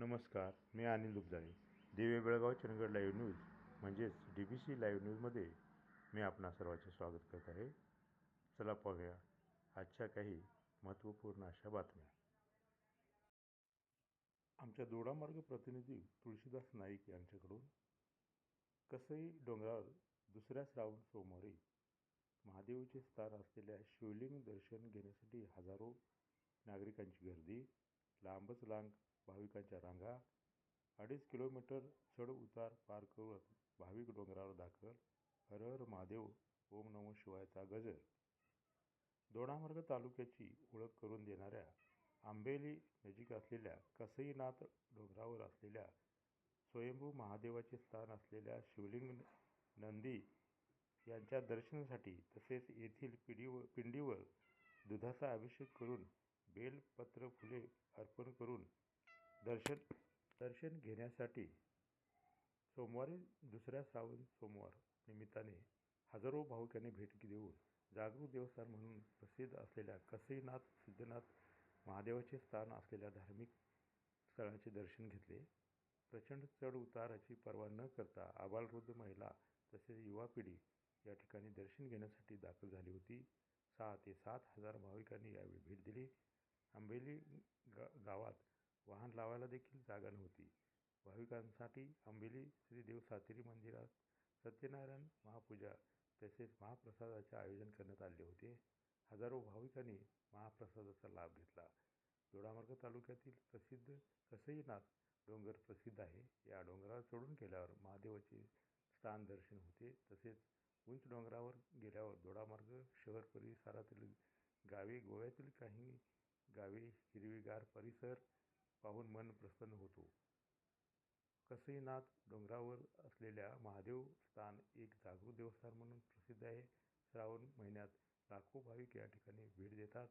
नमस्कार मी अनिल दुबदाणी दिवे Belgaum Chandgad live news म्हणजेच डी बी सी लाईव्ह न्यूजमध्ये मी आपणा सर्वांचे स्वागत करत आहे. चला पाहूया आजच्या काही महत्त्वपूर्ण अशा बातम्या. आमच्या दोडामार्ग प्रतिनिधी तुळशीदास नाईक यांच्याकडून कसई डोंगरावर दुसऱ्या श्रावण सोमवारी महादेवाचे स्थान असलेल्या शिवलिंग दर्शन घेण्यासाठी हजारो नागरिकांची गर्दी लांबच लांब भाविकांच्या रांगा अडीच किलोमीटर चढ उतार पार करत भाविक डोंगरावर दाखल हर हर महादेव ओम नमो शिवायचा गजर. दोडामार्ग तालुक्याची ओळख करून देणाऱ्या आंबेली नजीक असलेल्या कसईनाथ डोंगरावर असलेल्या स्वयंभू महादेवाचे स्थान असलेल्या शिवलिंग नंदी यांच्या दर्शनासाठी तसेच येथील पिढीव पिंडीवर दुधाचा अभिषेक करून बेलपत्र फुले अर्पण करून दर्शन दर्शन घेण्यासाठी सोमवारी दुसऱ्या श्रावण सोमवार निमित्ताने हजारो भाविकांनी भेट देऊन जागृत देवस्थान म्हणून प्रसिद्ध असलेल्या कसईनाथ सिद्धनाथ महादेवाचे स्थान असलेल्या धार्मिक स्थळाचे दर्शन घेतले. प्रचंड चढ उताराची पर्वा न करता आबालवृद्ध महिला तसेच युवा पिढी या ठिकाणी दर्शन घेण्यासाठी दाखल झाली होती. सहा ते सात हजार भाविकांनी यावेळी भेट दिली. आंबेली गा गावात वाहन लावायला देखील जागा नव्हती. भाविकांसाठी आंबेली श्रीदेव सातेरी मंदिरात सत्यनारायण महापूजा तसेच महाप्रसादाचे आयोजन करण्यात आले होते. हजारो भाविकांनी महाप्रसादाचा लाभ घेतला. दोडामार्ग तालुक्यातील प्रसिद्ध कसईनाथ डोंगर प्रसिद्ध आहे. या डोंगरावर चढून गेल्यावर महादेवाचे स्थान दर्शन होते. तसेच उंच डोंगरावर गेल्यावर दोडामार्ग शहर परिसरातील गावे गोव्यातील काही गावे हिरवीगार परिसर पाहून मन प्रसन्न होतो. कसईनाथ डोंगरावर असलेल्या महादेव स्थान एक जागृत देवस्थान म्हणून प्रसिद्ध आहे. श्रावण महिन्यात लाखो भाविक या ठिकाणी भेट देतात.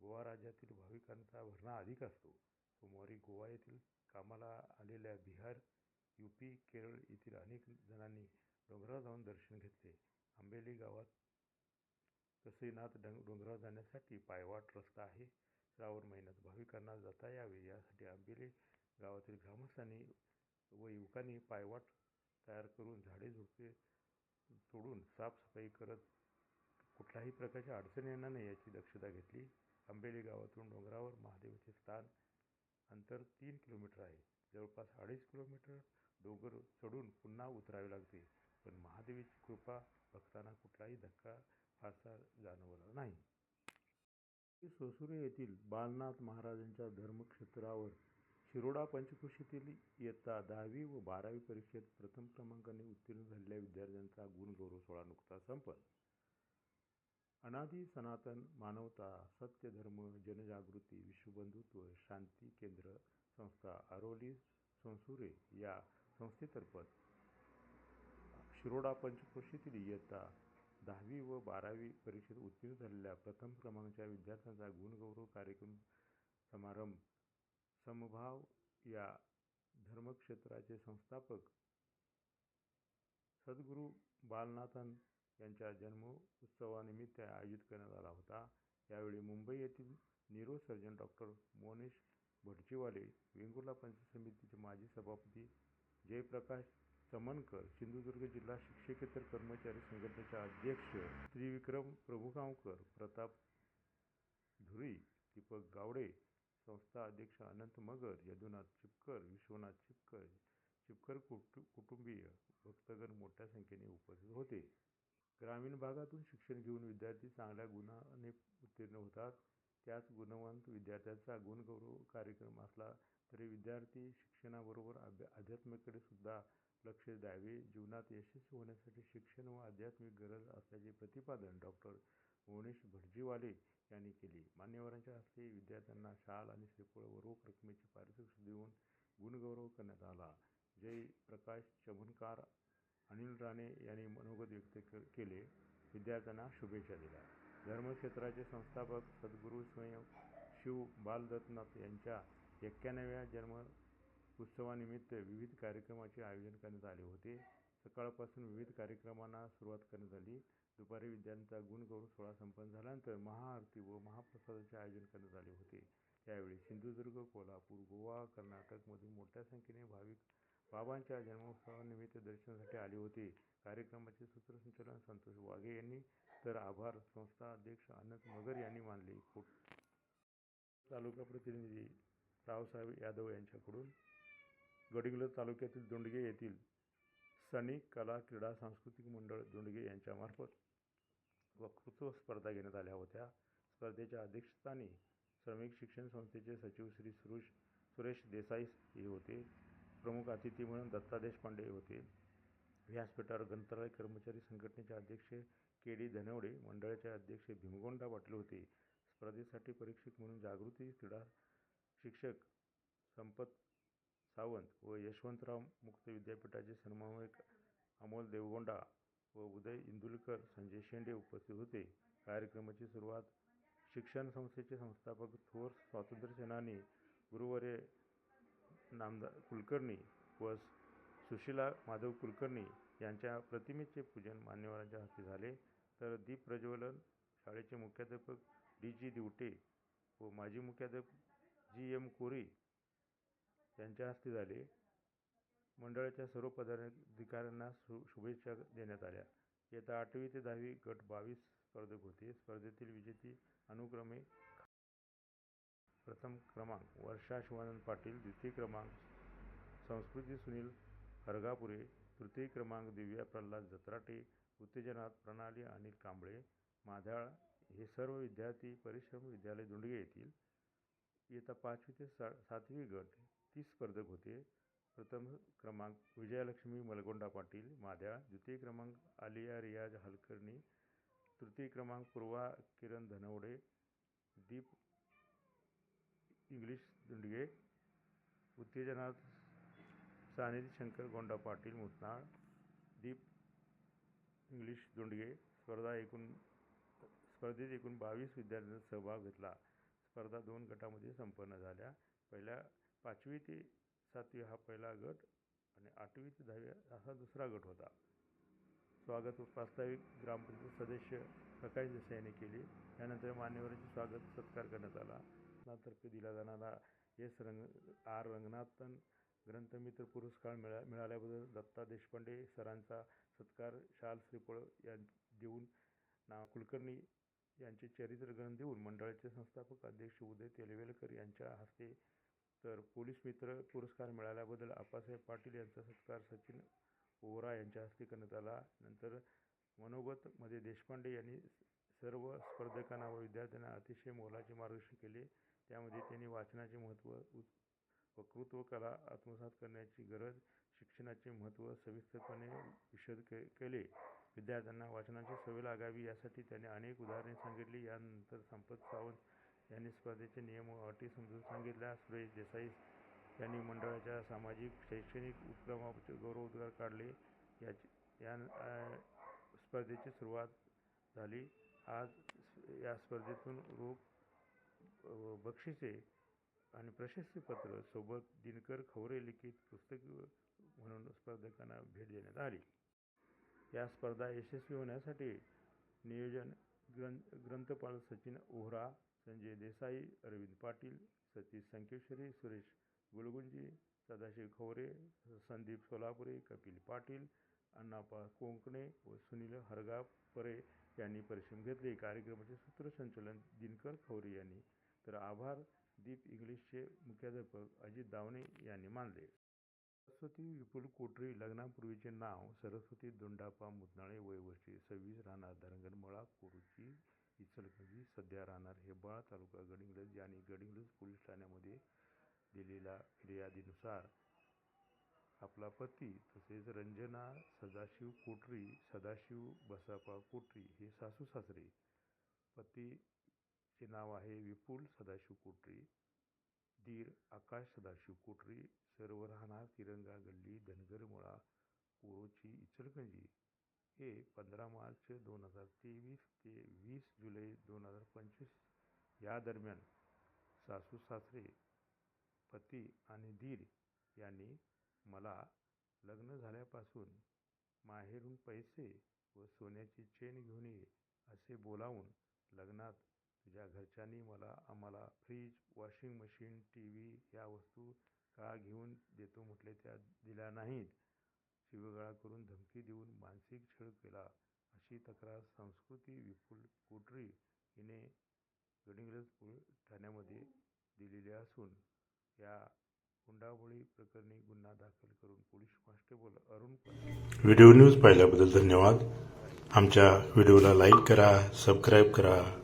गोवा राज्यातील भाविकांचा भरणा अधिक असतो. सोमवारी गोवा येथील कामाला आलेल्या बिहार यू पी केरळ येथील अनेक जणांनी डोंगरावर जाऊन दर्शन घेतले. आंबेली गावात कसईनाथ डोंग डोंगरावर जाण्यासाठी पायवाट रस्ता आहे. श्रावण महिन्यात भाविकांना जाता यावे यासाठी आंबिले गावातील ग्रामस्थांनी व युवकांनी पायवाट तयार करून झाडे झुडपे तोडून साफसफाई करत कुठल्याही प्रकारच्या अडचण येणार नाही याची दक्षता घेतली. आंबेली गावातून डोंगरावर महादेवाचे स्थान अंतर तीन किलोमीटर आहे. जवळपास अडीच किलोमीटर डोंगर चढून पुन्हा उतरावे लागते. पण महादेवीची कृपा भक्तांना कुठलाही धक्का फारसा जाणवला नाही. सोसुरे येथील बालनाथ महाराजांच्या धर्मक्षेत्रावर शिरोडा पंचकृषीतील इयत्ता दहावी व बारावी परीक्षेत प्रथम क्रमांकाने उत्तीर्ण झालेल्या विद्यार्थ्यांचा गुणगौरव सोहळा नुकता संपला. अनादी सनातन मानवता सत्य धर्म जनजागृती विश्वबंधुत्व शांती केंद्र संस्था अरोली संसुरे या संस्थेतर्फे शिरोडा पंचक्रोशीतील इयत्ता दहावी व बारावी परीक्षेत उत्तीर्ण झालेल्या प्रथम क्रमांकाच्या विद्यार्थ्यांचा गुणगौरव कार्यक्रम समारंभ समभाव या धर्मक्षेत्राचे संस्थापक सद्गुरू बालनाथन यांच्या जन्मोत्सवानिमित्त आयोजित करण्यात आला होता. यावेळी मुंबई येथील न्यूरोसर्जन डॉक्टर मोनेश भटजीवाले वेंगुर्ला पंचायत समितीचे माजी सभापती जयप्रकाश चमनकर सिंधुदुर्ग जिल्हा शिक्षकेतर कर्मचारी संघटनेचे अध्यक्ष त्रिविक्रम प्रभुगावकर प्रताप धुरी दीपक गावडे संस्था अध्यक्ष अनंत मगर यदुनाथ चिपकर विश्वनाथ चिपकर चिपकर कुटु कुटुंबीय भक्तगण मोठ्या संख्येने उपस्थित होते. ग्रामीण भागातून शिक्षण घेऊन विद्यार्थी चांगल्या गुणाने उत्तीर्ण होतात. त्याच गुणवंत विद्यार्थ्यांचा गुणगौरव कार्यक्रम असला तरी विद्यार्थी शिक्षणाबरोबर अभ्या अध्यात्माकडे सुद्धा लक्ष द्यावे. जीवनात यशस्वी होण्यासाठी शिक्षण व आध्यात्मिक गरज असल्याचे प्रतिपादन डॉक्टर मोनेश भटजीवाले यांनी केले. मान्यवरांच्या हस्ते विद्यार्थ्यांना शाल आणि श्रीफळ व रोख रकमेचे पारितोषिक देऊन गुणगौरव करण्यात आला. जय प्रकाश चमनकार अनिल राणे यांनी मनोगत व्यक्त केले. विद्यार्थ्यांना शुभेच्छा दिल्या. धर्मक्षेत्राचे संस्थापक सद्गुरू स्वयं शिव बालदत्तनाथ यांच्या एक्क्याण्णव्या जन्म उत्सवानिमित्त विविध कार्यक्रमाचे आयोजन करण्यात आले होते. सकाळपासून विविध कार्यक्रमांना सुरुवात करण्यात आली. दुपारी विद्यार्थ्यांचा गुणगौरव सोहळा संपन्न झाल्यानंतर महाआरती व महाप्रसादाचे आयोजन करण्यात आले होते. त्यावेळी सिंधुदुर्ग कोल्हापूर गोवा कर्नाटकमधून मोठ्या संख्येने भाविक बाबांच्या जन्मोत्सवानिमित्त दर्शनासाठी आले होते. कार्यक्रमाचे सूत्रसंचालन संतोष वाघे यांनी तर आभार संस्था अध्यक्ष अनंत मगर यांनी मानले. तालुका प्रतिनिधी रावसाहेब यादव यांच्याकडून गडिंग्लज तालुक्यातील दोंडगे येथील सैनिक कला क्रीडा सांस्कृतिक मंडळ दोंडगे यांच्यामार्फत वक्तृत्व स्पर्धा घेण्यात आल्या होत्या. स्पर्धेच्या अध्यक्षस्थानी श्रमिक शिक्षण संस्थेचे सचिव श्री सुरेश सुरेश देसाई हे होते. प्रमुख अतिथी म्हणून दत्ता देशपांडे होते. व्यासपीठावर ग्रंथालय कर्मचारी संघटनेचे अध्यक्ष के डी धनवडे मंडळाचे अध्यक्ष भीमगोंडा पाटील होते. स्पर्धेसाठी परीक्षक म्हणून जागृती क्रीडा शिक्षक संपत सावंत व यशवंतराव मुक्त विद्यापीठाचे समन्वयक अमोल देवगोंडा व उदय इंदुलकर संजय शेंडे उपस्थित होते. कार्यक्रमाची सुरुवात शिक्षण संस्थेचे संस्थापक थोर स्वातंत्र्यसेनानी गुरुवर्य नामदार कुलकर्णी व सुशीला माधव कुलकर्णी यांच्या प्रतिमेचे पूजन मान्यवरांच्या हस्ते झाले. तर दीप प्रज्वलन शाळेचे मुख्याध्यापक डी जी दिवटे व माजी मुख्याध्यापक जी एम कोरी यांच्या हस्ते झाले. मंडळाच्या सर्व पदाधिकाऱ्यांना शु शुभेच्छा देण्यात आल्या. येत्या आठवी ते दहावी गट बावीस स्पर्धक होते. स्पर्धेतील विजेती अनुक्रमे प्रथम क्रमांक वर्षा शिवानंद पाटील द्वितीय क्रमांक संस्कृती सुनील हरगापुरे तृतीय क्रमांक दिव्या प्रल्हाद जत्राटे उत्तेजनात प्रणाली अनिल कांबळे माधाळ हे सर्व विद्यार्थी परिश्रम विद्यालय दोंडगे येथील इयत्ता पाचवी ते सा सातवी गट तीस स्पर्धक होते. प्रथम क्रमांक विजयालक्ष्मी मलगोंडा पाटील माध्या द्वितीय क्रमांक आलिया रियाज हलकर्णी तृतीय क्रमांक पूर्वा किरण धनवडे दीप इंग्लिश दोंडगे उत्तेजनात सानिधी शंकर गोंडा पाटील मुतनाळ दीप इंग्लिश दुंडगे स्पर्धा एकूण स्पर्धेत एकूण बावीस विद्यार्थ्यांचा सहभाग घेतला. स्पर्धा दोन गटामध्ये संपन्न झाल्या. पहिल्या पाचवी ते सातवी हा पहिला गट आणि आठवी ते दहावी असा दुसरा गट होता. स्वागत प्रास्ताविक ग्रामपंचायत सदस्य प्रकाश देसाई यांनी केले. त्यानंतर मान्यवरांचे स्वागत सत्कार करण्यात आला. तर्फे दिला जाणारा एस रंग आर रंगनाथन ग्रंथमित्र पुरस्कार मिळा मिळाल्याबद्दल दत्ता देशपांडे सरांचा सत्कार शाल श्रीफळ या देऊन ना कुलकर्णी यांचे चरित्रग्रंथ देऊन मंडळाचे संस्थापक अध्यक्ष उदय तेलवेलकर यांच्या हस्ते तर पोलीस मित्र पुरस्कार मिळाल्याबद्दल आप्पासाहेब पाटील यांचा सत्कार सचिन ओरा यांच्या हस्ते करण्यात आला. नंतर मनोगतमध्ये देशपांडे यांनी सर्व स्पर्धकांना व विद्यार्थ्यांना अतिशय मोलाचे मार्गदर्शन केले. त्यामध्ये त्यांनी वाचनाचे महत्त्व वक्तृत्व कला आत्मसात करण्याची गरज शिक्षणाचे महत्त्व सविस्तरपणे विशद के केले. विद्यार्थ्यांना वाचनाची सवय लागावी यासाठी त्याने अनेक उदाहरणे सांगितली. यानंतर संपत सावंत यांनी स्पर्धेचे नियम व अटी समजून सांगितल्या. सुरेश देसाई यांनी मंडळाच्या सामाजिक शैक्षणिक उपक्रमाचे गौरवोद्गार काढले. याची या स्पर्धेची सुरुवात झाली. आज या स्पर्धेतून रोख बक्षिसे आणि प्रशस्तीपत्र सोबत दिनकर खवरे लिखित पुस्तक म्हणून स्पर्धकांना भेट देण्यात आली. या स्पर्धा यशस्वी होण्यासाठी नियोजन ग्रं ग्रंथपाल सचिन ओहरा संजय देसाई अरविंद पाटील सतीश संकेश्वरी सुरेश गुलगुंजी सदाशिव खवरे संदीप सोलापुरे कपिल पाटील अण्णापा कोंकणे व सुनील हरगापरे यांनी परिश्रम घेतले. कार्यक्रमाचे सूत्रसंचालन दिनकर खवरे यांनी. तर आभार दीप इंग्लिशचे मुख्याध्यापक अजित दावणे यांनी मानले. सरस्वती विपुल कोटरी लग्नापूर्वीचे नाव सरस्वती दोंडापा मुदनाळे वय वर्षे सव्वीस राहणार धरणगडमळा कोरुची इचलकरंजी सध्या राहणार हेब्बाळ तालुका गडिंग्लज यांनी गडिंग्लज पोलीस ठाण्यामध्ये दिलेल्या फिर्यादीनुसार आपला पती तसेच रंजना सदाशिव कोटरी सदाशिव बसापा कोटरी हे सासू सासरे पतीचे नाव आहे विपुल सदाशिव कोटरी दीर आकाश सदाशिव कोटरी सर्व राहणार तिरंगा गल्ली धनगरमुळा कोरोची इचलकरंजी. हे पंधरा मार्च दोन हजार तेवीस ते वीस जुलै दोन हजार पंचवीस या दरम्यान सासू सासरे पती आणि दीर यांनी मला लग्न झाल्यापासून माहेरून पैसे व सोन्याची चेन घेऊन ये असे बोलावून लग्नात तुझ्या घरच्यांनी मला आम्हाला fridge washing machine T V या वस्तू का घेऊन देतो म्हटले त्या दिल्या नाहीत. शिवीगाळ करून धमकी देऊन मानसिक छळ केला. अशी तक्रार संस्कृती विपुल कोटरी हिने गडिंग्लज पोल ठाण्यामध्ये दिलेली असून या हुंडाबळी प्रकरणी गुन्हा दाखल करून police constable Arun video news पाहिल्याबद्दल धन्यवाद. आमच्या व्हिडिओला लाईक करा सबस्क्राईब करा.